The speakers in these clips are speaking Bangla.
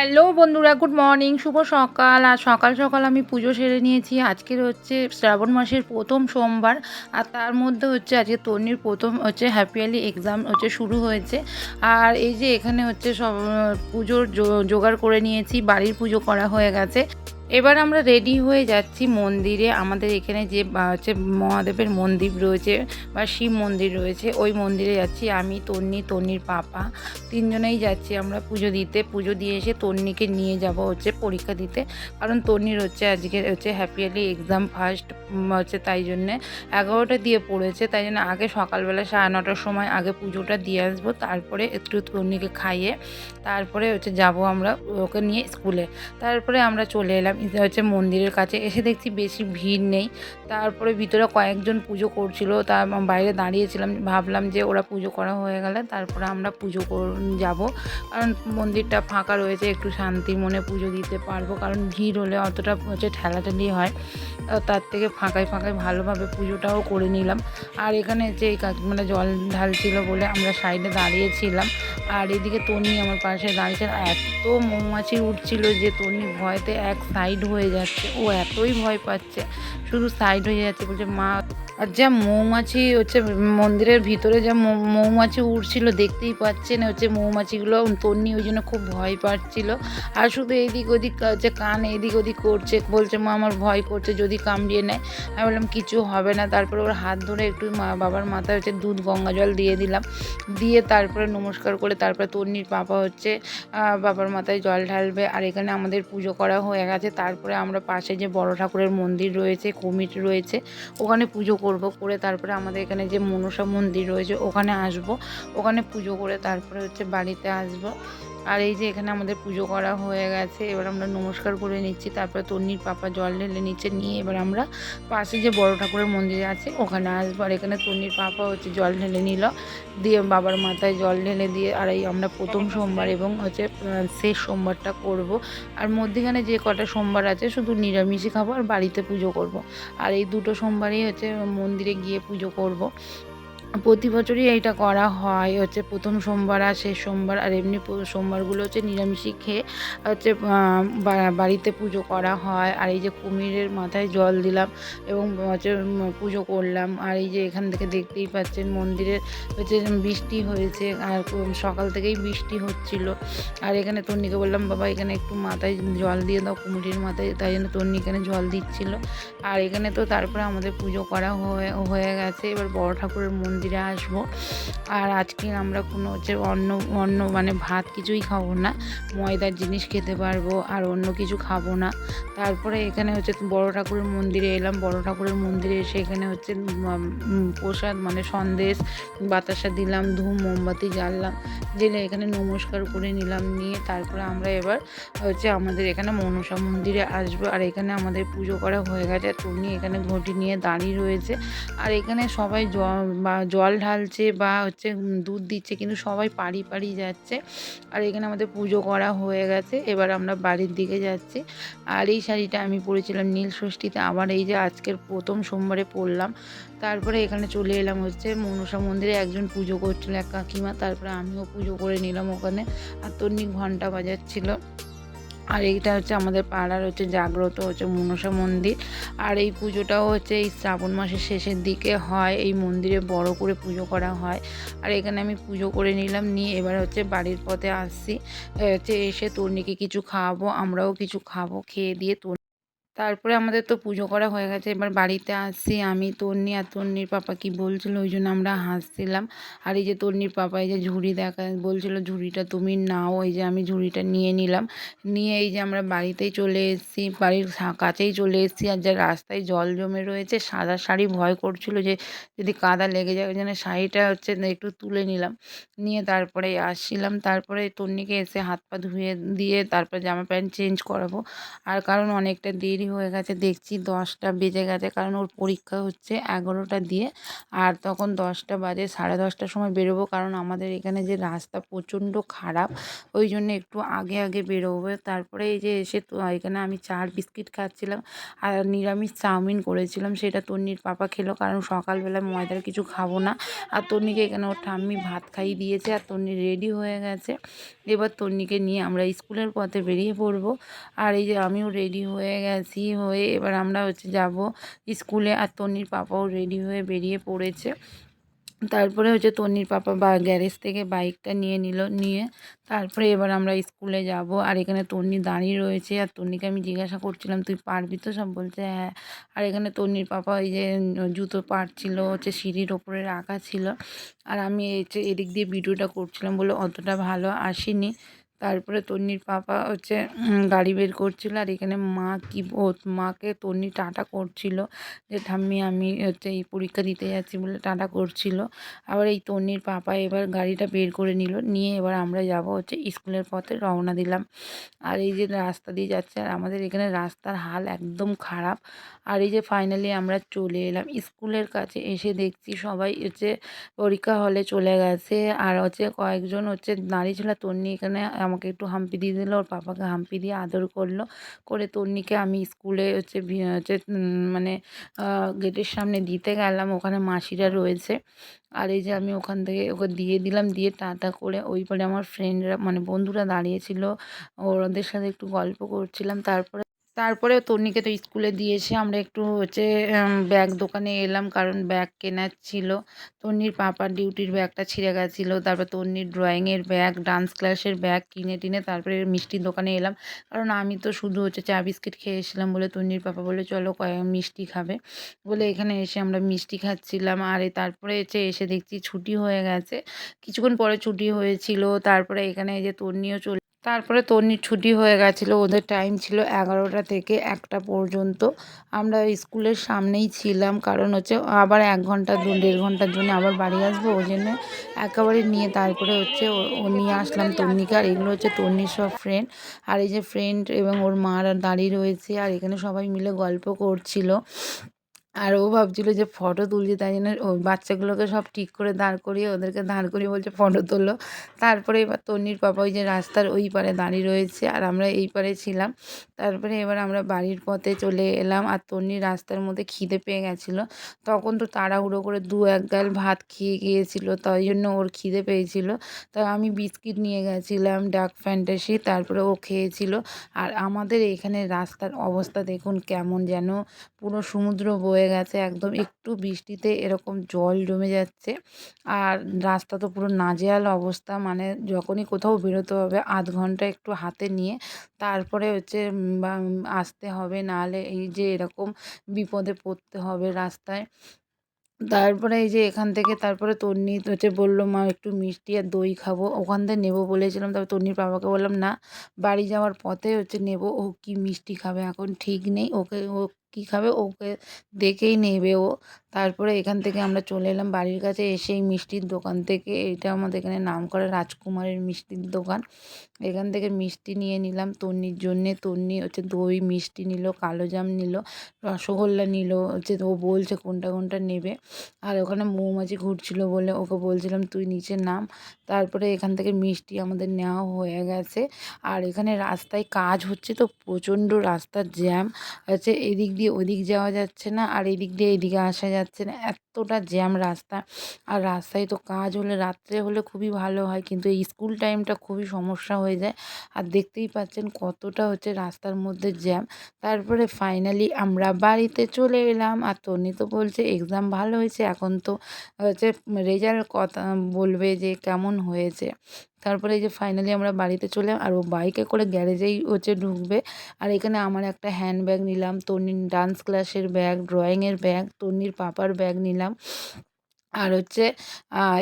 হ্যালো বন্ধুরা গুড মর্নিং শুভ সকাল। আর সকাল সকাল আমি পুজো সেরে নিয়েছি। আজকের হচ্ছে শ্রাবণ মাসের প্রথম সোমবার, আর তার মধ্যে হচ্ছে আজকে তন্নির প্রথম হচ্ছে হ্যাপিয়ালি এক্সাম হচ্ছে শুরু হয়েছে। আর এই যে এখানে হচ্ছে সব পুজোর জোগাড় করে নিয়েছি, বাড়ির পুজো করা হয়ে গেছে। এবার আমরা রেডি হয়ে যাচ্ছি মন্দিরে। আমাদের এখানে যে হচ্ছে মহাদেবের মন্দির রয়েছে বা শিব মন্দির রয়েছে, ওই মন্দিরে যাচ্ছি আমি, তন্নি, তন্নির পাপা। তিনজনেই যাচ্ছি আমরা পুজো দিতে। পুজো দিয়ে এসে তন্নিকে নিয়ে যাব হচ্ছে পরীক্ষা দিতে। কারণ তন্নির হচ্ছে আজকে হচ্ছে হ্যাপিয়ালি এক্সাম ফার্স্ট হচ্ছে তাই জন্যে এগারোটা দিয়ে পড়েছে। তাই জন্য আগে সকালবেলা সাড়ে নটার সময় আগে পুজোটা দিয়ে আসব। তারপরে একটু তন্নিকে খাইয়ে তারপরে হচ্ছে যাব আমরা ওকে নিয়ে স্কুলে তারপরে আমরা চলে এলাম। এটা হচ্ছে মন্দিরের কাছে। এসে দেখছি বেশি ভিড় নেই। তারপরে ভিতরে কয়েকজন পুজো করছিল। তা আমি, বাইরে দাঁড়িয়েছিলাম। ভাবলাম যে ওরা পুজো করা হয়ে গেলে তারপরে আমরা পুজো যাব। কারণ মন্দিরটা ফাঁকা রয়েছে। একটু শান্তি মনে পুজো দিতে পারব। কারণ ভিড় হলে অতটা হচ্ছে ঠেলাঠেলি হয়। তার থেকে ফাঁকায় ফাঁকায় ভালোভাবে পুজোটাও করে নিলাম। আর এখানে যে এই কাকিমারা জল ঢালছিল বলে আমরা সাইডে দাঁড়িয়েছিলাম। আর এদিকে তনি আমার পাশে দাঁড়িয়েছিল এত মৌমাছি উঠছিল যে তনি ভয়তে এক সাইড হয়ে যাচ্ছে। ও এতই ভয় পাচ্ছে। শুধু সাইড হয়ে যাচ্ছে। বলছে মা আর যা মৌমাছি হচ্ছে মন্দিরের ভিতরে যা মৌমাছি উঠছিল দেখতেই পাচ্ছেন, হচ্ছে মৌমাছিগুলো তন্নি ওই জন্য খুব ভয় পাচ্ছিল। আর শুধু এদিক ওদিক হচ্ছে কান এদিক ওদিক করছে, বলছে, মা, আমার ভয় করছে, যদি কামড়িয়ে নেয়। আমি বললাম, কিছু হবে না। তারপরে ওর হাত ধরে একটু মা, বাবার মাথায় হচ্ছে দুধ গঙ্গা জল দিয়ে দিলাম। দিয়ে তারপরে নমস্কার করে তারপরে তন্নির পাপা হচ্ছে বাবার মাথায় জল ঢালবে। আর এখানে আমাদের পুজো করা হয়ে গেছে। তারপরে আমরা পাশে যে বড় ঠাকুরের মন্দির রয়েছে, কুমির রয়েছে, ওখানে পুজো করব, করে তারপরে আমাদের এখানে যে মনসা মন্দির রয়েছে, ওখানে আসব। ওখানে পুজো করে তারপরে হচ্ছে বাড়িতে আসব। আর এই যে এখানে আমাদের পুজো করা হয়ে গেছে এবার আমরা নমস্কার করে নিচ্ছি তারপরে তন্নির পাপা জল ঢেলে নিচ্ছে নিয়ে এবার আমরা পাশে যে বড় ঠাকুরের মন্দির আছে ওখানে আসব আর এখানে তন্নির পাপা হচ্ছে জল ঢেলে নিল দিয়ে বাবার মাথায় জল ঢেলে দিয়ে আর এই আমরা প্রথম সোমবার এবং হচ্ছে শেষ সোমবারটা করব আর মধ্যেখানে যে কটা সোমবার আছে শুধু নিরামিষই খাব আর বাড়িতে পুজো করব। আর এই দুটো সোমবারই হচ্ছে মন্দিরে গিয়ে পুজো করব। প্রতি বছরই এইটা করা হয়, হচ্ছে প্রথম সোমবার আর শেষ সোমবার, আর এমনি সোমবারগুলো হচ্ছে নিরামিষই খেয়ে, হচ্ছে বাড়িতে পুজো করা হয়। আর এই যে কুমিরের মাথায় জল দিলাম এবং হচ্ছে পুজো করলাম। আর এই যে এখান থেকে দেখতেই পাচ্ছেন মন্দিরে হচ্ছে বৃষ্টি হয়েছে, আর সকাল থেকেই বৃষ্টি হচ্ছিল। আর এখানে তন্নিকে বললাম, বাবা, এখানে একটু মাথায় জল দিয়ে দাও, কুমিরের মাথায়। তাই জন্য তন্নি এখানে জল দিচ্ছিল। আর এখানে তো তারপরে আমাদের পুজো করা হয়ে হয়ে গেছে। এবার বড় ঠাকুরের মন্দিরে আসব। আর আজকে আমরা কোনো হচ্ছে অন্য অন্য মানে ভাত কিছুই খাব না। ময়দার জিনিস খেতে পারব, আর অন্য কিছু খাব না। তারপরে এখানে হচ্ছে বড় ঠাকুরের মন্দিরে এলাম। বড় ঠাকুরের মন্দিরে এসে এখানে হচ্ছে প্রসাদ মানে সন্দেশ, বাতাসা দিলাম, ধূপ, মোমবাতি জ্বাললাম। জেলে এখানে নমস্কার করে নিলাম, নিয়ে তারপরে আমরা এবার হচ্ছে আমাদের এখানে মনসা মন্দিরে আসব। আর এখানে আমাদের পুজো করা হয়ে গেছে। টুনি এখানে ঘটি নিয়ে দাঁড়িয়ে রয়েছে। আর এখানে সবাই জল ঢালছে বা হচ্ছে দুধ দিচ্ছে, কিন্তু সবাই পাড়ি পাড়ি যাচ্ছে। আর এখানে আমাদের পুজো করা হয়ে গেছে। এবার আমরা বাড়ির দিকে যাচ্ছি। আর এই শাড়িটা আমি পরেছিলাম নীল ষষ্ঠীতে। আবার এই যে আজকের প্রথম সোমবারে পরলাম, তারপরে এখানে চলে এলাম হচ্ছে মনসা মন্দিরে। একজন পুজো করছিল এক কাকিমা, তারপরে আমিও পুজো করে নিলাম ওখানে। আর তন্নি ঘণ্টা বাজাচ্ছিল। আর এইটা হচ্ছে আমাদের পাড়ার হচ্ছে জাগ্রত হচ্ছে মনসা মন্দির। আর এই পুজোটাও হচ্ছে এই শ্রাবণ মাসের শেষের দিকে হয়, এই মন্দিরে বড় করে পুজো করা হয়। আর এখানে আমি পুজো করে নিলাম, নিয়ে এবার হচ্ছে বাড়ির পথে আসছি। হচ্ছে এসে তর্নিকে কিছু খাওয়াবো, আমরাও কিছু খাব, খেয়ে দিয়ে তারপরে আমাদের তো পুজো করা হয়ে গেছে। এবার বাড়িতে আসছি আমি, তন্নি আর তন্নির পাপা কি বলছিল, ওই জন্য আমরা হাসছিলাম। আর এই যে তন্নির পাপা, এই যে ঝুড়ি দেখা, বলছিল, ঝুড়িটা তুমি নাও। এই যে আমি ঝুড়িটা নিয়ে নিলাম। নিয়ে এই যে আমরা বাড়িতেই চলে এসেছি, বাড়ির কাছেই চলে এসেছি। আর যা রাস্তায় জল জমে রয়েছে, সাদা শাড়ি ভয় করছিল যে, যদি কাদা লেগে যায়, ওই জন্য শাড়িটা হচ্ছে একটু তুলে নিলাম। নিয়ে তারপরে আসছিলাম। তারপরে তন্নিকে এসে হাত পা ধুয়ে দিয়ে তারপর জামা প্যান্ট চেঞ্জ করাবো। আর কারণ অনেকটা দেরি হয়ে গেছে, দেখছি দশটা বেজে গেছে, কারণ ওর পরীক্ষা হচ্ছে এগারোটা দিয়ে। আর তখন দশটা বাজে, সাড়ে দশটার সময় বেরোবো, কারণ আমাদের এখানে যে রাস্তা প্রচণ্ড খারাপ, ওই জন্য একটু আগে আগে বেরোবো। তারপরে এই যে এসে এখানে আমি চার বিস্কিট খাচ্ছিলাম আর নিরামিষ চাউমিন করেছিলাম, সেটা তন্নির পাপা খেলো, কারণ সকালবেলা ময়দার কিছু খাব না। আর তন্নিকে এখানে ওর ঠাম্মি ভাত খাইয়ে দিয়েছে, আর তন্নি রেডি হয়ে গেছে। এবার তন্নিকে নিয়ে আমরা স্কুলের পথে বেরিয়ে পড়ব। আর এই যে আমিও রেডি হয়ে গেছি। হয়ে এবার আমরা হচ্ছে যাব স্কুলে আর তন্নির পাপাও রেডি হয়ে বেরিয়ে পড়েছে। তারপরে হচ্ছে তন্নির পাপা বা গ্যারেজ থেকে বাইকটা নিয়ে নিল, নিয়ে তারপরে এবার আমরা স্কুলে যাব। আর এখানে তন্নি দাঁড়িয়ে রয়েছে আর তন্নিকে আমি জিজ্ঞাসা করছিলাম, তুই পারবি তো? সব বলছে হ্যাঁ। আর এখানে তন্নির পাপা ওই যে জুতো পাড়ছিল, হচ্ছে সিঁড়ির ওপরে রাখা ছিল। আর আমি যে এদিক দিয়ে ভিডিওটা করছিলাম বলে অতটা ভালো আসেনি। তারপরে তন্নির পাপা হচ্ছে গাড়ি বের করছিল আর এখানে মা কি মাকে তন্নি টাটা করছিল যে, ঠাম্মি, আমি হচ্ছে এই পরীক্ষা দিতে যাচ্ছি বলে টাটা করছিল। আবার এই তন্নির পাপা এবার গাড়িটা বের করে নিল, নিয়ে এবার আমরা যাব হচ্ছে স্কুলের পথে রওনা দিলাম। আর এই যে রাস্তা দিয়ে যাচ্ছে, আর আমাদের এখানে রাস্তার হাল একদম খারাপ। আর এই যে ফাইনালি আমরা চলে এলাম স্কুলের কাছে, এসে দেখছি সবাই হচ্ছে পরীক্ষা হলে চলে গেছে। আর হচ্ছে কয়েকজন হচ্ছে দাঁড়িয়ে ছিল তন্নি এখানে আমাকে একটু হাম্পি দিয়ে দিল, ওর পাপাকে হাম্পি দিয়ে আদর করল। করে তন্নিকে আমি স্কুলে হচ্ছে হচ্ছে মানে গেটের সামনে দিতে গেলাম, ওখানে মাসিরা রয়েছে। আর এই যে আমি ওখান থেকে ওকে দিয়ে দিলাম, দিয়ে টাটা করে ওই পরে আমার ফ্রেন্ডরা মানে বন্ধুরা দাঁড়িয়েছিল ওদের সাথে একটু গল্প করছিলাম। তারপরে তারপরে তন্নিকে তো স্কুলে দিয়ে এসে আমরা একটু হচ্ছে ব্যাগ দোকানে এলাম। কারণ ব্যাগ কেনার ছিল। তন্নির পাপার ডিউটির ব্যাগটা ছিঁড়ে গেছিল। তারপর তন্নির ড্রয়িংয়ের ব্যাগ, ডান্স ক্লাসের ব্যাগ কিনে টিনে তারপরে মিষ্টির দোকানে এলাম। কারণ আমি তো শুধু হচ্ছে চা বিস্কিট খেয়ে এসেছিলাম বলে তন্নির পাপা বলে চলো কয়েক মিষ্টি খাবে। বলে এখানে এসে আমরা মিষ্টি খাচ্ছিলাম। আর তারপরে এসে এসে দেখছি ছুটি হয়ে গেছে। কিছুক্ষণ পরে ছুটি হয়েছিল। তারপরে এখানে এই যে তন্নিও চলে তারপরে তন্নির ছুটি হয়ে গেছিল, ওদের টাইম ছিল এগারোটা থেকে একটা পর্যন্ত। আমরা স্কুলের সামনেই ছিলাম, কারণ হচ্ছে আবার এক ঘণ্টা দু, দেড় ঘণ্টার জন্য আবার বাড়ি আসব, ওই জন্য একেবারে নিয়ে তারপরে হচ্ছে ও নিয়ে আসলাম তন্নিকে। আর এগুলো হচ্ছে তন্নির সব ফ্রেন্ড আর এই যে ফ্রেন্ড এবং ওর মারা দাঁড়িয়ে রয়েছে, আর এখানে সবাই মিলে গল্প করছিল। আর ও ভাবছিলো যে ফটো তুলছি, তাই জন্য ও বাচ্চাগুলোকে সব ঠিক করে দাঁড় করিয়ে ওদেরকে দাঁড় করিয়ে বলছে ফটো তুললো তারপরে এবার তন্নির পাপা ওই যে রাস্তার ওই পারে দাঁড়িয়ে রয়েছে আর আমরা এই পারে ছিলাম। তারপরে এবার আমরা বাড়ির পথে চলে এলাম আর তন্নির রাস্তার মধ্যে খিদে পেয়ে গেছিল। তখন তো তাড়াহুড়ো করে দু এক গাল ভাত খেয়ে গিয়েছিল, তাই জন্য ওর খিদে পেয়েছিলো। তা আমি বিস্কিট নিয়ে গেছিলাম ডাক ফ্যান্টাসি, তারপরে ও খেয়েছিল। আর আমাদের এখানে রাস্তার অবস্থা দেখুন কেমন যেন, পুরো সমুদ্র বয়ে গেছে, একদম একটু বৃষ্টিতে এরকম জল জমে যাচ্ছে। আর রাস্তা তো পুরো নাজেহাল অবস্থা মানে যখনই কোথাও বেরোতে হবে আধ ঘণ্টা একটু হাতে নিয়ে, তারপরে হচ্ছে আসতে হবে, নাহলে এই যে এরকম বিপদে পড়তে হবে রাস্তায়। তারপরে এই যে এখান থেকে তারপরে তন্নি হচ্ছে বলল, মা, একটু মিষ্টি আর দই খাব। ওখান থেকে নেব বলেছিলাম তারপর তন্নির বাবাকে বললাম, না, বাড়ি যাওয়ার পথে হচ্ছে নেব, ও কি মিষ্টি খাবে? এখন ঠিক নেই, ওকে, ও কী খাবে? ওকে দেখেই নেবে ও। তারপরে এখান থেকে আমরা চলে এলাম বাড়ির কাছে এসে এই মিষ্টির দোকান থেকে। এটা আমাদের এখানে নাম করা রাজকুমারের মিষ্টির দোকান। এখান থেকে মিষ্টি নিয়ে নিলাম তন্নির জন্যে। তন্নি হচ্ছে দই মিষ্টি নিল কালোজাম নিল, রসগোল্লা নিল, হচ্ছে ও বলছে কোনটা কোনটা নেবে। আর ওখানে মৌমাছি ঘুরছিল বলে ওকে বলছিলাম, তুই নিচে নাম। তারপরে এখান থেকে মিষ্টি আমাদের নেওয়া হয়ে গেছে। আর এখানে রাস্তায় কাজ হচ্ছে তো, প্রচণ্ড রাস্তার জ্যাম। হচ্ছে এদিক দিয়ে ওদিক যাওয়া যাচ্ছে না, আর এদিক দিয়ে এদিকে আসা যাচ্ছে না, এতটা জ্যাম রাস্তা। আর রাস্তায় তো কাজ হলে, রাত্রে হলে খুবই ভালো হয়। কিন্তু এই স্কুল টাইমটা খুবই সমস্যা হয়ে যায়। আর দেখতেই পাচ্ছেন কতটা হচ্ছে রাস্তার মধ্যে জ্যাম। তারপরে ফাইনালি আমরা বাড়িতে চলে এলাম। আর তনি তো বলছে এক্সাম ভালো হয়েছে, এখন তো হচ্ছে রেজাল্ট কথা বলবে যে কেমন হয়েছে। তারপরে এই যে ফাইনালি আমরা বাড়িতে চলে আর ও বাইকে করে গ্যারেজেই হচ্ছে ঢুকবে। আর এখানে আমার একটা হ্যান্ড ব্যাগ নিলাম, তন্নির ডান্স ক্লাসের ব্যাগ ড্রয়িংয়ের ব্যাগ তন্নির পাপার ব্যাগ নিলাম। আর হচ্ছে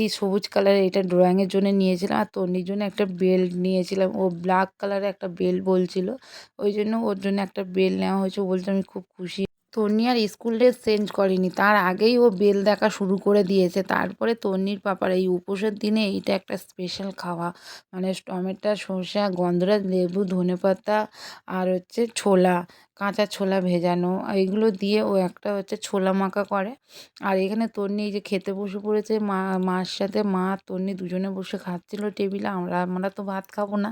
এই সবুজ কালারের এটা ড্রয়িংয়ের জন্য নিয়েছিলাম। আর তন্নির জন্য একটা বেল্ট নিয়েছিলাম। ও ব্ল্যাক কালারের একটা বেল্ট বলছিল। ওই জন্য ওর জন্য একটা বেল্ট নেওয়া হয়েছে বলছে আমি খুব খুশি। তন্নি আর স্কুল ড্রেস চেঞ্জ করেনি। তার আগেই ও বেল দেখা শুরু করে দিয়েছে। তারপরে তন্নির পাপার এই উপোসের দিনে এইটা একটা স্পেশাল খাওয়া। মানে টমেটো শসা গন্ধরাজ, লেবু, ধনেপাতা আর হচ্ছে ছোলা। কাঁচা ছোলা ভেজানো, এইগুলো দিয়ে ও একটা হচ্ছে ছোলা মাখা করে। আর এখানে তন্নি এই যে খেতে বসে পড়েছে, মা, মার সাথে মা তন্নি দুজনে বসে খাচ্ছিল টেবিলে। আমরা আমরা তো ভাত খাব না,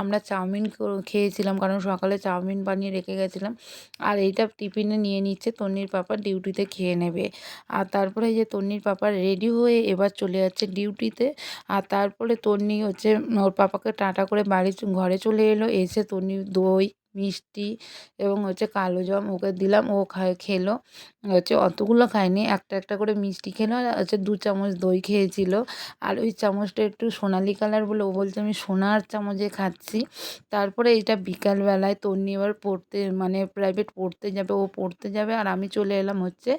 আমরা চাউমিন খেয়েছিলাম কারণ সকালে চাউমিন বানিয়ে রেখে গেছিলাম। আর এইটা টিফিনে নিয়ে নিচ্ছে তন্নির পাপা, ডিউটিতে খেয়ে নেবে। আর তারপরে যে তন্নির পাপা রেডি হয়ে এবার চলে যাচ্ছে ডিউটিতে। আর তারপরে তন্নি হচ্ছে ওর পাপাকে টাটা করে বাড়ি ঘরে চলে এলো। এসে তন্নি দই মিষ্টি এবং হচ্ছে কালো জাম ওকে দিলাম, ও খায়, খেলো। হচ্ছে অতগুলো খায়নি, একটা একটা করে মিষ্টি খেলো আর হচ্ছে দু চামচ দই খেয়েছিল। আর ওই চামচটা একটু সোনালি কালার বলে ও বলছে, আমি সোনার চামচে খাচ্ছি। তারপরে এইটা বিকালবেলায় তন্নি এবার পড়তে মানে প্রাইভেট পড়তে যাবে, ও পড়তে যাবে। আর আমি চলে এলাম হচ্ছে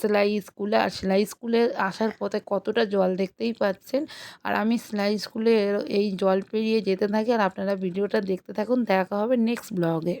সেলাই স্কুলে আর সেলাই স্কুলে আসার পথে কতটা জল দেখতেই পাচ্ছেন। আর আমি সেলাই স্কুলে এই জল পেরিয়ে যেতে থাকি। আর আপনারা ভিডিওটা দেখতে থাকুন। দেখা হবে নেক্সট ব্লগে